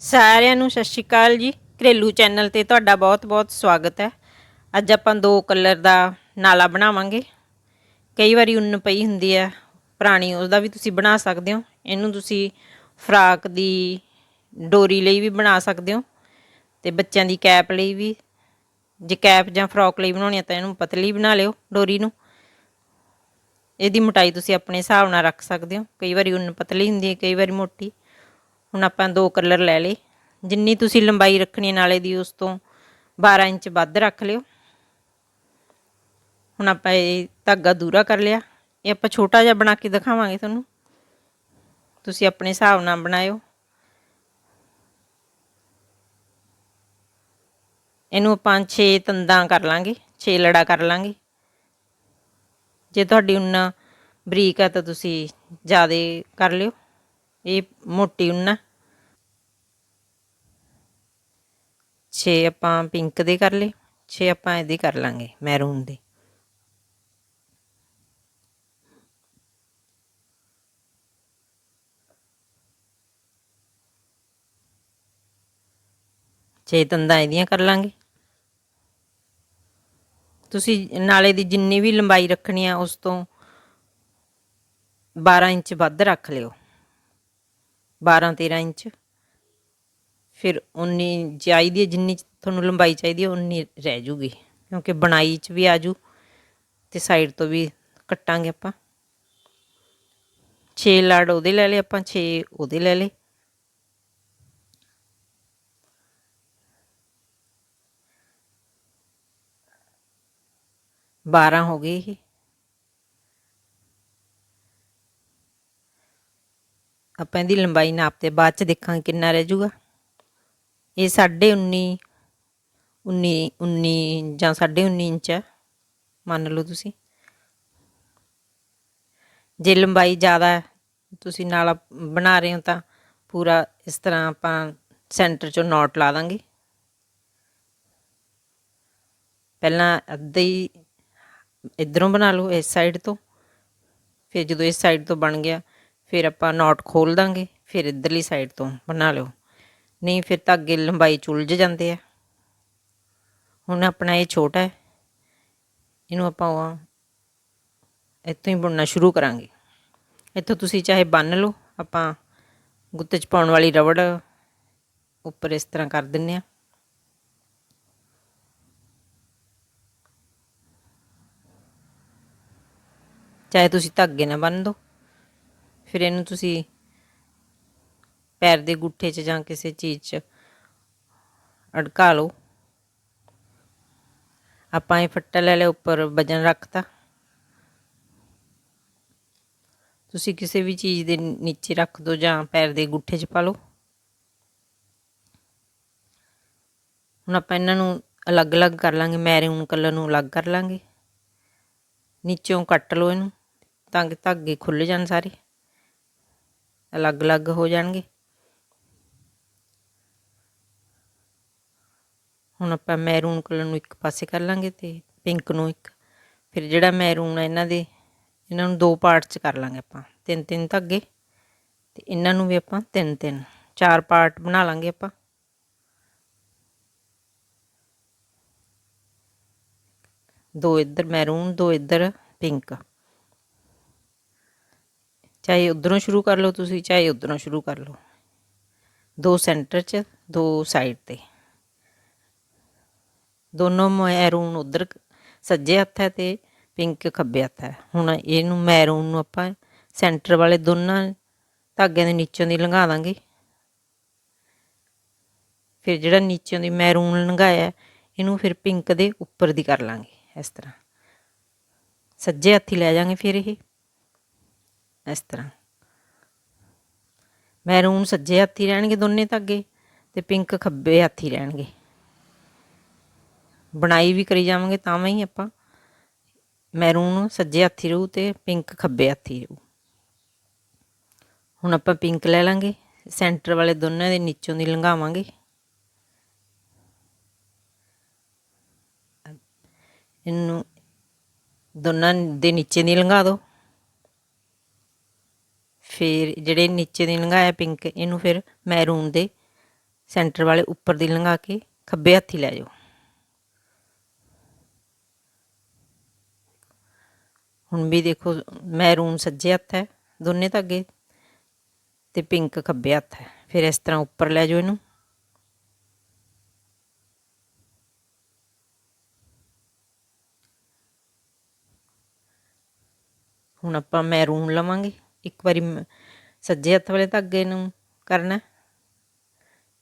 ਸਾਰਿਆਂ ਨੂੰ ਸਤਿ ਸ਼੍ਰੀ ਅਕਾਲ ਜੀ। ਘਰੇਲੂ ਚੈਨਲ ਤੇ ਤੁਹਾਡਾ ਬਹੁਤ-ਬਹੁਤ ਸਵਾਗਤ ਹੈ। ਅੱਜ ਆਪਾਂ ਦੋ ਕਲਰ ਦਾ ਨਾਲਾ ਬਣਾਵਾਂਗੇ। ਕਈ ਵਾਰੀ ਉੱਨ ਪਈ ਹੁੰਦੀ ਹੈ। ਪੁਰਾਣੀ ਉਹਦਾ ਵੀ ਤੁਸੀਂ ਬਣਾ ਸਕਦੇ ਹੋ। ਇਹਨੂੰ ਤੁਸੀਂ ਫਰਾਕ ਦੀ ਡੋਰੀ ਲਈ ਵੀ ਬਣਾ ਸਕਦੇ ਹੋ। ਤੇ ਬੱਚਿਆਂ ਦੀ ਕੈਪ ਲਈ ਵੀ। ਜੇ ਕੈਪ ਜਾਂ ਫਰਾਕ ਲਈ ਬਣਾਉਣੀ ਹੈ ਤਾਂ ਇਹਨੂੰ ਪਤਲੀ ਬਣਾ ਲਿਓ ਡੋਰੀ ਨੂੰ। ਇਹਦੀ ਮੋਟਾਈ ਤੁਸੀਂ ਆਪਣੇ ਹਿਸਾਬ ਨਾਲ ਰੱਖ ਸਕਦੇ ਹੋ। ਕਈ ਵਾਰੀ ਉੱਨ ਪਤਲੀ ਹੁੰਦੀ ਹੈ, ਕਈ ਵਾਰੀ ਮੋਟੀ। ਹੁਣ ਆਪਾਂ ਦੋ ਕਲਰ ਲੈ ਲਏ। ਜਿੰਨੀ ਤੁਸੀਂ ਲੰਬਾਈ ਰੱਖਣੀ ਹੈ ਨਾਲੇ ਦੀ, ਉਸ ਤੋਂ 12 ਇੰਚ ਵੱਧ ਰੱਖ ਲਿਓ। ਹੁਣ ਆਪਾਂ ਇਹ ਧਾਗਾ ਦੂਰਾ ਕਰ ਲਿਆ। ਇਹ ਆਪਾਂ ਛੋਟਾ ਜਿਹਾ ਬਣਾ ਕੇ ਦਿਖਾਵਾਂਗੇ ਤੁਹਾਨੂੰ। ਤੁਸੀਂ ਆਪਣੇ ਹਿਸਾਬ ਨਾਲ ਬਣਾਇਓ। ਇਹਨੂੰ ਆਪਾਂ 6 ਤੰਦਾਂ ਕਰ ਲਾਂਗੇ 6 ਲੜਾ ਕਰ ਲਾਂਗੇ। ਜੇ ਤੁਹਾਡੀ ਉਨ ਬਰੀਕ ਹੈ ਤਾਂ ਤੁਸੀਂ ਜ਼ਿਆਦਾ ਕਰ ਲਿਓ। ਇਹ ਮੋਟੀ ਉੱਨ ਆ 6 ਆਪਾਂ ਪਿੰਕ ਦੇ ਕਰ ਲਏ 6 ਆਪਾਂ ਇਹਦੇ ਕਰ ਲਾਂਗੇ, ਮੈਰੂਨ ਦੇ। ਛੇ ਤੰਦਾਂ ਇਹਦੀਆਂ ਕਰ ਲਾਂਗੇ। ਤੁਸੀਂ ਨਾਲੇ ਦੀ ਜਿੰਨੀ ਵੀ ਲੰਬਾਈ ਰੱਖਣੀ ਆ, ਉਸ ਤੋਂ 12 ਇੰਚ ਵੱਧ ਰੱਖ ਲਿਓ। 12 13 ਇੰਚ। ਫਿਰ ਉਨੀ ਚਾਹੀਦੀ ਹੈ, ਜਿੰਨੀ ਤੁਹਾਨੂੰ ਲੰਬਾਈ ਚਾਹੀਦੀ ਹੈ, ਉਨੀ ਰਹਿ ਜੂਗੀ। ਕਿਉਂਕਿ ਬਣਾਈ 'ਚ ਵੀ ਆਜੂ ਤੇ ਸਾਈਡ ਤੋਂ ਵੀ ਕੱਟਾਂਗੇ ਆਪਾਂ। 6 ਲੜ ਉਹਦੇ ਲੈ ਲਏ ਆਪਾਂ 6 ਉਹਦੇ ਲੈ ਲਏ। ਬਾਰਾਂ ਹੋ ਗਏ ਇਹ। ਆਪਾਂ ਇਹਦੀ ਲੰਬਾਈ ਨਾਪ ਤੇ ਬਾਅਦ ਚ ਦੇਖਾਂਗੇ ਕਿੰਨਾ ਰਹਿ ਜਾਊਗਾ। ਇਹ 19 19 19 ਜਾਂ 19 ਇੰਚ ਹੈ। ਮੰਨ ਲਓ ਤੁਸੀਂ। ਜੇ ਲੰਬਾਈ ਜ਼ਿਆਦਾ ਹੈ, ਤੁਸੀਂ ਨਾਲ ਬਣਾ ਰਹੇ ਹੋ ਤਾਂ ਪੂਰਾ ਇਸ ਤਰ੍ਹਾਂ ਆਪਾਂ ਸੈਂਟਰ ਚੋਂ ਨੋਟ ਲਾ ਦਾਂਗੇ। ਪਹਿਲਾਂ ਅੱਧੇ ਹੀ ਇਧਰੋਂ ਬਣਾ ਲਓ, ਇਸ ਸਾਈਡ ਤੋਂ। ਫਿਰ ਜਦੋਂ ਇਸ ਸਾਈਡ ਤੋਂ ਬਣ ਗਿਆ ਫਿਰ ਆਪਾਂ ਨੋਟ ਖੋਲ ਦਾਂਗੇ, ਫਿਰ ਇਧਰਲੀ ਸਾਈਡ ਤੋਂ ਬਣਾ ਲਿਓ। ਨਹੀਂ, ਫਿਰ ਧਾਗੇ ਲੰਬਾਈ ਚ ਉਲਝ ਜਾਂਦੇ ਆ। ਹੁਣ ਆਪਣਾ ਇਹ ਛੋਟਾ ਹੈ, ਇਹਨੂੰ ਆਪਾਂ ਇੱਥੋਂ ਹੀ ਬੁਣਨਾ ਸ਼ੁਰੂ ਕਰਾਂਗੇ। ਇੱਥੋਂ ਤੁਸੀਂ ਚਾਹੇ ਬੰਨ ਲਓ, ਆਪਾਂ ਗੁੱਤੇ ਚ ਪਾਉਣ ਵਾਲੀ ਰਬੜ ਉੱਪਰ ਇਸ ਤਰ੍ਹਾਂ ਕਰ ਦਿੰਨੇ ਆ। ਚਾਹੇ ਤੁਸੀਂ ਧਾਗੇ ਨਾਲ ਬੰਨ ਦਿਓ ਫਿਰ ਇਹਨੂੰ ਤੁਸੀਂ ਪੈਰ ਦੇ ਗੁੱਠੇ 'ਚ ਜਾਂ ਕਿਸੇ ਚੀਜ਼ 'ਚ ਅੜਕਾ ਲਓ। ਆਪਾਂ ਇਹ ਫੱਟਾ ਲੈ ਲਿਆ, ਉੱਪਰ ਵਜਨ ਰੱਖਤਾ। ਤੁਸੀਂ ਕਿਸੇ ਵੀ ਚੀਜ਼ ਦੇ ਨੀਚੇ ਰੱਖ ਦਿਓ ਜਾਂ ਪੈਰ ਦੇ ਗੁੱਠੇ 'ਚ ਪਾ ਲਓ। ਹੁਣ ਆਪਾਂ ਇਹਨਾਂ ਨੂੰ ਅਲੱਗ-ਅਲੱਗ ਕਰ ਲਾਂਗੇ ਮੈਰੂਨ ਕਲਰ ਨੂੰ ਅਲੱਗ ਕਰ ਲਾਂਗੇ। ਨੀਚੋਂ ਕੱਟ ਲਓ ਇਹਨੂੰ ਤਾਂ ਕਿ ਧਾਗੇ ਖੁੱਲ ਜਾਣ ਸਾਰੇ। ਅਲੱਗ-ਅਲੱਗ ਹੋ ਜਾਣਗੇ। ਹੁਣ ਆਪਾਂ ਮੈਰੂਨ ਕਲਰ ਨੂੰ ਇੱਕ ਪਾਸੇ ਕਰ ਲਾਂਗੇ ਤੇ ਪਿੰਕ ਨੂੰ ਇੱਕ। ਫਿਰ ਜਿਹੜਾ ਮੈਰੂਨ ਹੈ ਇਹਨਾਂ ਦੇ, ਇਹਨਾਂ ਨੂੰ ਦੋ ਪਾਰਟ 'ਚ ਕਰ ਲਾਂਗੇ ਆਪਾਂ। ਤਿੰਨ ਤਿੰਨ ਧਾਗੇ ਤੇ ਇਹਨਾਂ ਨੂੰ ਵੀ ਆਪਾਂ ਤਿੰਨ ਤਿੰਨ ਚਾਰ ਪਾਰਟ ਬਣਾ ਲਾਂਗੇ ਆਪਾਂ। ਦੋ ਇੱਧਰ ਮੈਰੂਨ ਦੋ ਇੱਧਰ ਪਿੰਕ ਚਾਹੇ ਉਧਰੋਂ ਸ਼ੁਰੂ ਕਰ ਲਓ ਤੁਸੀਂ, ਚਾਹੇ ਉਧਰੋਂ ਸ਼ੁਰੂ ਕਰ ਲਓ। ਦੋ ਸੈਂਟਰ 'ਚ, ਦੋ ਸਾਈਡ ਤੇ। ਦੋਨੋਂ ਮੈਰੂਨ ਉਧਰ ਸੱਜੇ ਹੱਥ ਹੈ ਤੇ ਪਿੰਕ ਖੱਬੇ ਹੱਥ ਹੈ। ਹੁਣ ਇਹਨੂੰ ਮੈਰੂਨ ਨੂੰ ਆਪਾਂ ਸੈਂਟਰ ਵਾਲੇ ਦੋਨਾਂ ਧਾਗਿਆਂ ਦੇ ਨੀਚੋਂ ਦੀ ਲੰਘਾ ਦਾਂਗੇ। ਫਿਰ ਜਿਹੜਾ ਨੀਚੋਂ ਦੀ ਮੈਰੂਨ ਲੰਘਾਇਆ, ਇਹਨੂੰ ਫਿਰ ਪਿੰਕ ਦੇ ਉੱਪਰ ਦੀ ਕਰ ਲਾਂਗੇ, ਇਸ ਤਰ੍ਹਾਂ। ਸੱਜੇ ਹੱਥੀ ਲੈ ਜਾਾਂਗੇ ਫਿਰ ਇਹ। ਇਸ ਤਰ੍ਹਾਂ। ਮੈਰੂਨ ਸੱਜੇ ਹੱਥੀ ਰਹਿਣਗੇ ਦੋਨੇ ਧਾਗੇ ਤੇ ਪਿੰਕ ਖੱਬੇ ਹੱਥੀ ਰਹਿਣਗੇ। ਬਣਾਈ ਵੀ ਕਰੀ ਜਾਵਾਂਗੇ ਤਾਂ ਹੀ ਆਪਾਂ। ਮੈਰੂਨ ਸੱਜੇ ਹੱਥੀ ਰਹੂ ਤੇ ਪਿੰਕ ਖੱਬੇ ਹੱਥੀ ਰਹੂ। ਹੁਣ ਆਪਾਂ ਪਿੰਕ ਲੈ ਲਾਂਗੇ। ਸੈਂਟਰ ਵਾਲੇ ਦੋਨਾਂ ਦੇ ਨੀਚੋਂ ਦੀ ਲੰਘਾਵਾਂਗੇ। ਇਹਨੂੰ ਦੋਨਾਂ ਦੇ ਨੀਚੇ ਦੀ ਲੰਘਾ ਦਿਓ ਫਿਰ ਜਿਹੜੇ ਨੀਚੇ ਦੀ ਲੰਘਾਇਆ ਪਿੰਕ, ਇਹਨੂੰ ਫਿਰ ਮੈਰੂਨ ਦੇ ਸੈਂਟਰ ਵਾਲੇ ਉੱਪਰ ਦੀ ਲੰਘਾ ਕੇ ਖੱਬੇ ਹੱਥੀ ਲੈ ਜਾਓ। ਹੁਣ ਵੀ ਦੇਖੋ, ਮੈਰੂਨ ਸੱਜੇ ਹੱਥ ਹੈ, ਦੋਨੇ ਧਾਗੇ, ਤੇ ਪਿੰਕ ਖੱਬੇ ਹੱਥ ਹੈ। ਫਿਰ ਇਸ ਤਰ੍ਹਾਂ ਉੱਪਰ ਲੈ ਜਾਓ ਇਹਨੂੰ। ਹੁਣ ਆਪਾਂ ਮੈਰੂਨ ਲਵਾਂਗੇ। ਇੱਕ ਵਾਰੀ ਮ- ਸੱਜੇ ਹੱਥ ਵਾਲੇ ਧਾਗੇ ਨੂੰ ਕਰਨਾ।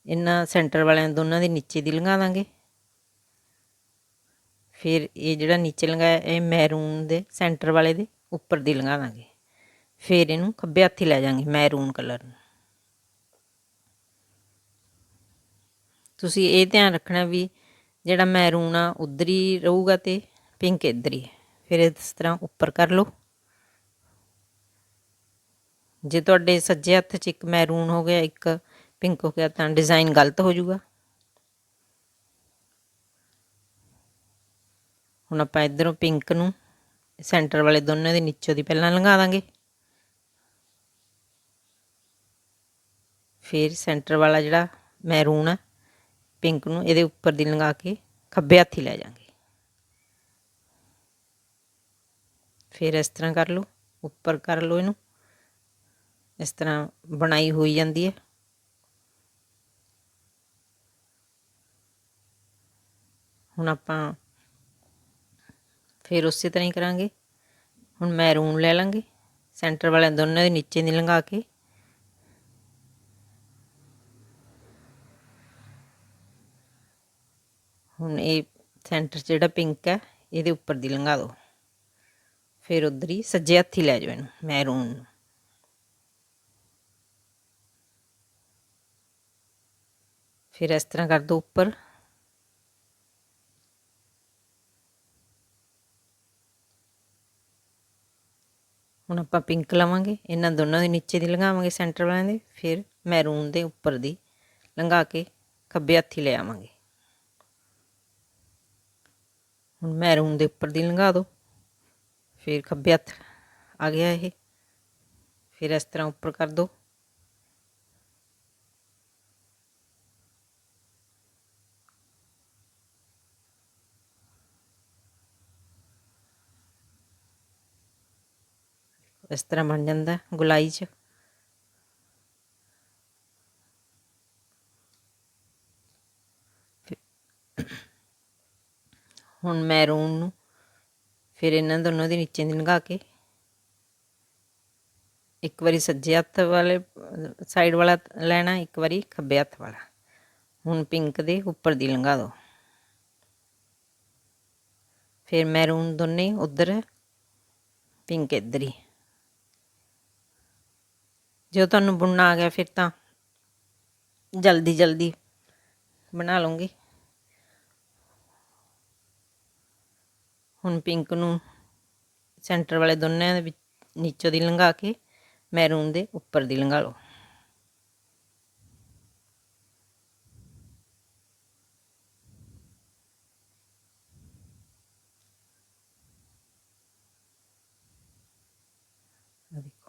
ਇਹਨਾਂ ਸੈਂਟਰ ਵਾਲਿਆਂ ਦੋਨਾਂ ਦੇ ਨੀਚੇ ਦੀ ਲੰਘਾ ਦਾਂਗੇ। ਫਿਰ ਇਹ ਜਿਹੜਾ ਨੀਚੇ ਲੰਘਾਇਆ, ਇਹ ਮੈਰੂਨ ਦੇ ਸੈਂਟਰ ਵਾਲੇ ਦੇ ਉੱਪਰ ਦੀ ਲੰਘਾ ਦਾਂਗੇ। ਫਿਰ ਇਹਨੂੰ ਖੱਬੇ ਹੱਥੀ ਲੈ ਜਾਾਂਗੇ ਮੈਰੂਨ ਕਲਰ ਨੂੰ। ਤੁਸੀਂ ਇਹ ਧਿਆਨ ਰੱਖਣਾ ਵੀ ਜਿਹੜਾ ਮੈਰੂਨ ਆ, ਉਧਰ ਹੀ ਰਹੂਗਾ ਤੇ ਪਿੰਕ ਇੱਧਰ ਹੀ ਹੈ। ਫਿਰ ਇਸ ਤਰ੍ਹਾਂ ਉੱਪਰ ਕਰ ਲਓ। ਜੇ ਤੁਹਾਡੇ ਸੱਜੇ ਹੱਥ 'ਚ ਇੱਕ ਮੈਰੂਨ ਹੋ ਗਿਆ, ਇੱਕ ਪਿੰਕ ਹੋ ਗਿਆ, ਤਾਂ ਡਿਜ਼ਾਈਨ ਗਲਤ ਹੋ ਜਾਊਗਾ। ਹੁਣ ਆਪਾਂ ਇਧਰੋਂ ਪਿੰਕ ਨੂੰ ਸੈਂਟਰ ਵਾਲੇ ਦੋਨੋਂ ਦੇ ਨੀਚੋਂ ਦੀ ਪਹਿਲਾਂ ਲੰਘਾ ਦਾਂਗੇ। ਫਿਰ ਸੈਂਟਰ ਵਾਲਾ ਜਿਹੜਾ ਮੈਰੂਨ ਹੈ ਪਿੰਕ ਨੂੰ ਇਹਦੇ ਉੱਪਰ ਦੀ ਲੰਘਾ ਕੇ ਖੱਬੇ ਹੱਥੀ ਲੈ ਜਾਾਂਗੇ। ਫਿਰ ਇਸ ਤਰ੍ਹਾਂ ਕਰ ਲਓ, ਉੱਪਰ ਕਰ ਲਓ ਇਹਨੂੰ। ਇਸ ਤਰ੍ਹਾਂ ਬਣਾਈ ਹੋਈ ਜਾਂਦੀ ਹੈ। ਹੁਣ ਆਪਾਂ ਫਿਰ ਉਸੇ ਤਰ੍ਹਾਂ ਹੀ ਕਰਾਂਗੇ। ਹੁਣ ਮੈਰੂਨ ਲੈ ਲਾਂਗੇ, ਸੈਂਟਰ ਵਾਲਿਆਂ ਦੋਨਾਂ ਦੇ ਨੀਚੇ ਦੀ ਲੰਘਾ ਕੇ। ਹੁਣ ਇਹ ਸੈਂਟਰ 'ਚ ਜਿਹੜਾ ਪਿੰਕ ਹੈ, ਇਹਦੇ ਉੱਪਰ ਦੀ ਲੰਘਾ ਦਿਓ ਫਿਰ ਉਧਰ ਹੀ ਸੱਜੇ ਹੱਥੀ ਲੈ ਜਾਓ ਇਹਨੂੰ, ਮੈਰੂਨ ਨੂੰ। ਫਿਰ ਇਸ ਤਰ੍ਹਾਂ ਕਰ ਦਿਓ ਉੱਪਰ। ਹੁਣ ਆਪਾਂ ਪਿੰਕ ਲਵਾਂਗੇ। ਇਹਨਾਂ ਦੋਨਾਂ ਦੇ ਨੀਚੇ ਦੀ ਲੰਘਾਵਾਂਗੇ ਸੈਂਟਰ ਵਾਲਿਆਂ ਦੇ। ਫਿਰ ਮੈਰੂਨ ਦੇ ਉੱਪਰ ਦੀ ਲੰਘਾ ਕੇ ਖੱਬੇ ਹੱਥੀ ਲੈ ਆਵਾਂਗੇ। ਹੁਣ ਮੈਰੂਨ ਦੇ ਉੱਪਰ ਦੀ ਲੰਘਾ ਦਿਓ ਫਿਰ ਖੱਬੇ ਹੱਥ ਆ ਗਿਆ ਇਹ। ਫਿਰ ਇਸ ਤਰ੍ਹਾਂ ਉੱਪਰ ਕਰ ਦਿਓ ਇਸ ਤਰ੍ਹਾਂ ਬਣ ਜਾਂਦਾ ਗੁਲਾਈ 'ਚ। ਹੁਣ ਮੈਰੂਨ ਨੂੰ ਫਿਰ ਇਹਨਾਂ ਦੋਨੋਂ ਦੇ ਨੀਚੇ ਦੀ ਲੰਘਾ ਕੇ ਇੱਕ ਵਾਰੀ ਸੱਜੇ ਹੱਥ ਵਾਲੇ, ਸਾਈਡ ਵਾਲਾ ਲੈਣਾ, ਇੱਕ ਵਾਰੀ ਖੱਬੇ ਹੱਥ ਵਾਲਾ। ਹੁਣ ਪਿੰਕ ਦੇ ਉੱਪਰ ਦੀ ਲੰਘਾ ਦਿਓ ਫਿਰ ਮੈਰੂਨ ਦੋਨੇ ਉਧਰ, ਪਿੰਕ ਇੱਧਰ ਹੀ। ਜਦੋਂ ਤੁਹਾਨੂੰ ਬੁਣਨਾ ਆ ਗਿਆ ਫਿਰ ਤਾਂ ਜਲਦੀ ਜਲਦੀ ਬਣਾ ਲਵਾਂਗੇ ਹੁਣ ਪਿੰਕ ਨੂੰ ਸੈਂਟਰ ਵਾਲੇ ਦੋਨਾਂ ਦੇ ਵਿੱਚ ਨੀਚੋਂ ਦੀ ਲੰਘਾ ਕੇ ਮੈਰੂਨ ਦੇ ਉੱਪਰ ਦੀ ਲੰਘਾ ਲਓ।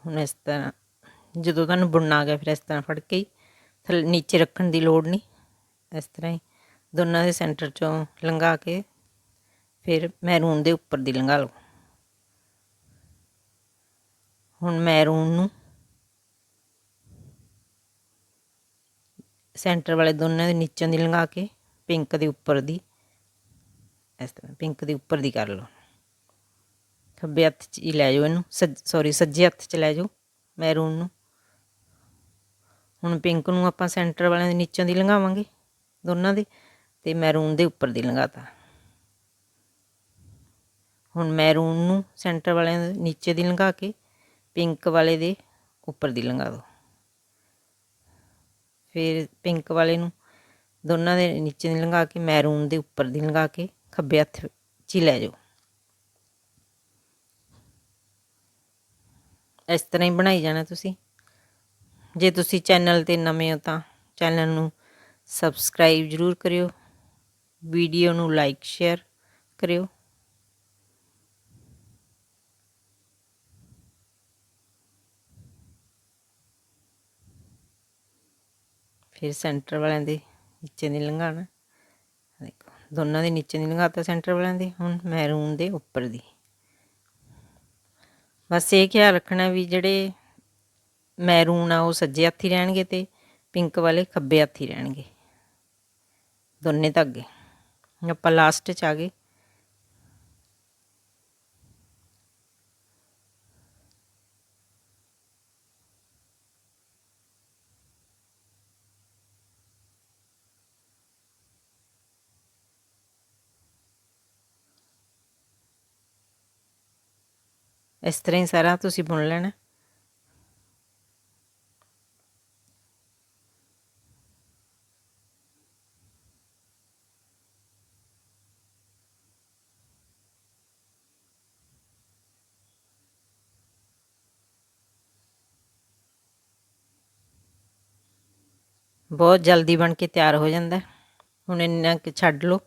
ਹੁਣ ਇਸ ਤਰ੍ਹਾਂ ਜਦੋਂ ਤੁਹਾਨੂੰ ਬੁਣਨਾ ਆ ਗਿਆ, ਫਿਰ ਇਸ ਤਰ੍ਹਾਂ ਫੜ ਕੇ ਹੀ ਥੱਲੇ ਨੀਚੇ ਰੱਖਣ ਦੀ ਲੋੜ ਨਹੀਂ। ਇਸ ਤਰ੍ਹਾਂ ਹੀ ਦੋਨਾਂ ਦੇ ਸੈਂਟਰ ਚੋਂ ਲੰਘਾ ਕੇ ਫਿਰ ਮੈਰੂਨ ਦੇ ਉੱਪਰ ਦੀ ਲੰਘਾ ਲਓ। ਹੁਣ ਮੈਰੂਨ ਨੂੰ ਸੈਂਟਰ ਵਾਲੇ ਦੋਨਾਂ ਦੇ ਨੀਚੋਂ ਦੀ ਲੰਘਾ ਕੇ ਪਿੰਕ ਦੇ ਉੱਪਰ ਦੀ, ਇਸ ਤਰ੍ਹਾਂ ਪਿੰਕ ਦੇ ਉੱਪਰ ਦੀ ਕਰ ਲਓ। ਖੱਬੇ ਹੱਥ 'ਚ ਹੀ ਲੈ ਜਾਓ ਇਹਨੂੰ ਸੌਰੀ ਸੱਜੇ ਹੱਥ 'ਚ ਲੈ ਜਾਓ ਮੈਰੂਨ ਨੂੰ। ਹੁਣ ਪਿੰਕ ਨੂੰ ਆਪਾਂ ਸੈਂਟਰ ਵਾਲਿਆਂ ਦੇ ਨੀਚੋਂ ਦੀ ਲੰਘਾਵਾਂਗੇ, ਦੋਨਾਂ ਦੇ, ਤੇ ਮੈਰੂਨ ਦੇ ਉੱਪਰ ਦੀ ਲੰਘਾਤਾ। ਹੁਣ ਮੈਰੂਨ ਨੂੰ ਸੈਂਟਰ ਵਾਲਿਆਂ ਦੇ ਨੀਚੇ ਦੀ ਲੰਘਾ ਕੇ ਪਿੰਕ ਵਾਲੇ ਦੇ ਉੱਪਰ ਦੀ ਲੰਘਾ ਦਿਓ ਫਿਰ ਪਿੰਕ ਵਾਲੇ ਨੂੰ ਦੋਨਾਂ ਦੇ ਨੀਚੇ ਦੀ ਲੰਘਾ ਕੇ ਮੈਰੂਨ ਦੇ ਉੱਪਰ ਦੀ ਲੰਘਾ ਕੇ ਖੱਬੇ ਹੱਥ 'ਚ ਹੀ ਲੈ ਜਾਓ। ਇਸ ਤਰ੍ਹਾਂ ਹੀ ਬਣਾਈ ਜਾਣਾ ਤੁਸੀਂ। ਜੇ ਤੁਸੀਂ ਚੈਨਲ ਤੇ ਨਵੇਂ ਹੋ ਤਾਂ ਚੈਨਲ ਨੂੰ ਸਬਸਕ੍ਰਾਈਬ ਜ਼ਰੂਰ ਕਰਿਓ, ਵੀਡੀਓ ਨੂੰ ਲਾਈਕ, ਸ਼ੇਅਰ ਕਰਿਓ। ਫਿਰ ਸੈਂਟਰ ਵਾਲਿਆਂ ਦੇ ਨੀਚੇ ਦੀ ਲੰਘਾਣਾ ਦੇਖੋ, ਦੋਨਾਂ ਦੇ ਨੀਚੇ ਦੀ ਲੰਘਾਤਾ ਸੈਂਟਰ ਵਾਲਿਆਂ ਦੇ, ਹੁਣ ਮੈਰੂਨ ਦੇ ਉੱਪਰ ਦੀ। ਬਸ ਇਹ ਖਿਆਲ ਰੱਖਣਾ ਵੀ ਜਿਹੜੇ ਮੈਰੂਨ ਆ, ਉਹ ਸੱਜੇ ਹੱਥੀ ਰਹਿਣਗੇ ਤੇ ਪਿੰਕ ਵਾਲੇ ਖੱਬੇ ਹੱਥੀ ਰਹਿਣਗੇ। ਦੋਨੇ ਧਾਗੇ ਹੁਣ ਆਪਾਂ ਲਾਸਟ ਚ ਆ ਗਏ। ਇਸ ਤਰ੍ਹਾਂ ਹੀ ਸਾਰਾ ਤੁਸੀਂ ਬੁਣ ਲੈਣਾ। ਬਹੁਤ ਜਲਦੀ ਬਣ ਕੇ ਤਿਆਰ ਹੋ ਜਾਂਦਾ ਹੁਣ ਇੰਨਾ ਕਿ ਛੱਡ ਲਓ।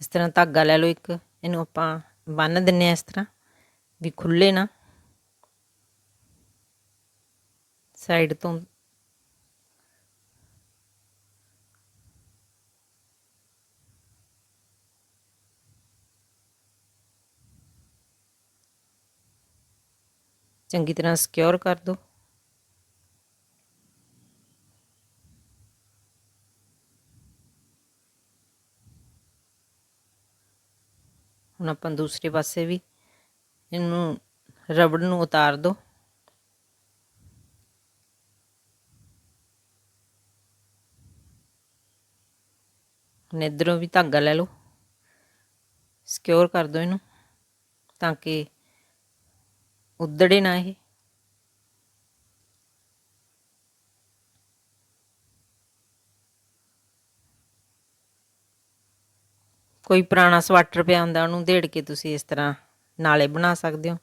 ਇਸ ਤਰ੍ਹਾਂ ਧਾਗਾ ਲੈ ਲਓ ਇੱਕ। ਇਹਨੂੰ ਆਪਾਂ ਬੰਨ ਦਿੰਨੇ ਆ ਇਸ ਤਰ੍ਹਾਂ। ਵੀ ਖੁੱਲੇ ਨਾ। ਸਾਈਡ ਤੋਂ। ਚੰਗੀ ਤਰ੍ਹਾਂ ਸਿਕਿਉਰ ਕਰ ਦਿਓ। ਹੁਣ ਆਪਾਂ ਦੂਸਰੇ ਪਾਸੇ ਵੀ ਇਹਨੂੰ ਰਬੜ ਨੂੰ ਉਤਾਰ ਦਿਓ ਹੁਣ ਇੱਧਰੋਂ ਵੀ ਧਾਗਾ ਲੈ ਲਓ। ਸਿਕਿਉਰ ਕਰ ਦਿਓ ਇਹਨੂੰ ਤਾਂ ਕਿ ਉਧੜੇ ਨਾ ਇਹ। ਕੋਈ ਪੁਰਾਣਾ ਸਵਾਟਰ ਪਿਆ ਹੁੰਦਾ, ਉਹਨੂੰ ਢੇੜ ਕੇ ਤੁਸੀਂ ਇਸ ਤਰ੍ਹਾਂ ਨਾਲੇ ਬਣਾ ਸਕਦੇ ਹੋ।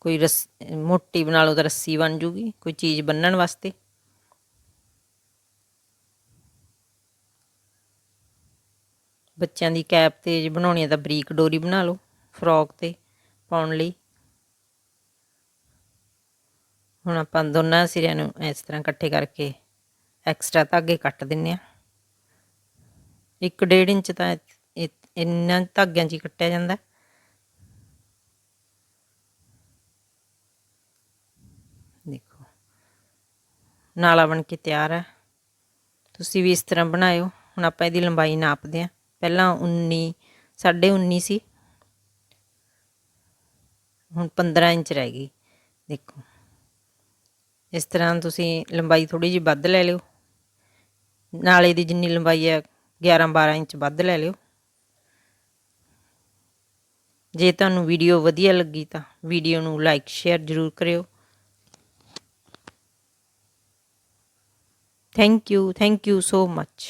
ਕੋਈ ਰਸ, ਮੋਟੀ ਬਣਾ ਲਓ ਤਾਂ ਰੱਸੀ ਬਣ ਜੂਗੀ, ਕੋਈ ਚੀਜ਼ ਬੰਨਣ ਵਾਸਤੇ। ਬੱਚਿਆਂ ਦੀ ਕੈਪ ਤੇ ਜੇ ਬਣਾਉਣੀ ਹੈ ਤਾਂ ਬਰੀਕ ਡੋਰੀ ਬਣਾ ਲਓ, ਫਰੋਕ ਤੇ ਪਾਉਣ ਲਈ। ਹੁਣ ਆਪਾਂ ਦੋਨਾਂ ਸਿਰਿਆਂ ਨੂੰ ਇਸ ਤਰ੍ਹਾਂ ਇਕੱਠੇ ਕਰਕੇ ਐਕਸਟਰਾ ਧਾਗੇ ਕੱਟ ਦਿੰਨੇ ਆ ਇੱਕ ਡੇਢ ਇੰਚ ਤਾਂ ਇੰਨਾਂ ਧਾਗਿਆਂ 'ਚ ਹੀ ਕੱਟਿਆ ਜਾਂਦਾ। ਦੇਖੋ, ਨਾਲਾ ਬਣ ਕੇ ਤਿਆਰ ਹੈ ਤੁਸੀਂ ਵੀ ਇਸ ਤਰ੍ਹਾਂ ਬਣਾਇਓ। ਹੁਣ ਆਪਾਂ ਇਹਦੀ ਲੰਬਾਈ ਨਾਪਦੇ ਹਾਂ। ਪਹਿਲਾਂ 19 19.5 ਸੀ। ਹੁਣ 15 ਇੰਚ ਰਹਿ ਗਈ। ਦੇਖੋ, ਇਸ ਤਰ੍ਹਾਂ ਤੁਸੀਂ ਲੰਬਾਈ ਥੋੜੀ ਜਿਹੀ ਵੱਧ ਲੈ ਲਿਓ। ਨਾਲੇ ਦੀ ਜਿੰਨੀ ਲੰਬਾਈ ਹੈ 11 12 ਇੰਚ ਵੱਧ ਲੈ ਲਿਓ। ਜੇ ਤੁਹਾਨੂੰ ਵੀਡੀਓ ਵਧੀਆ ਲੱਗੀ ਤਾਂ ਵੀਡੀਓ ਨੂੰ ਲਾਈਕ ਸ਼ੇਅਰ ਜ਼ਰੂਰ ਕਰਿਓ। Thank you thank you so much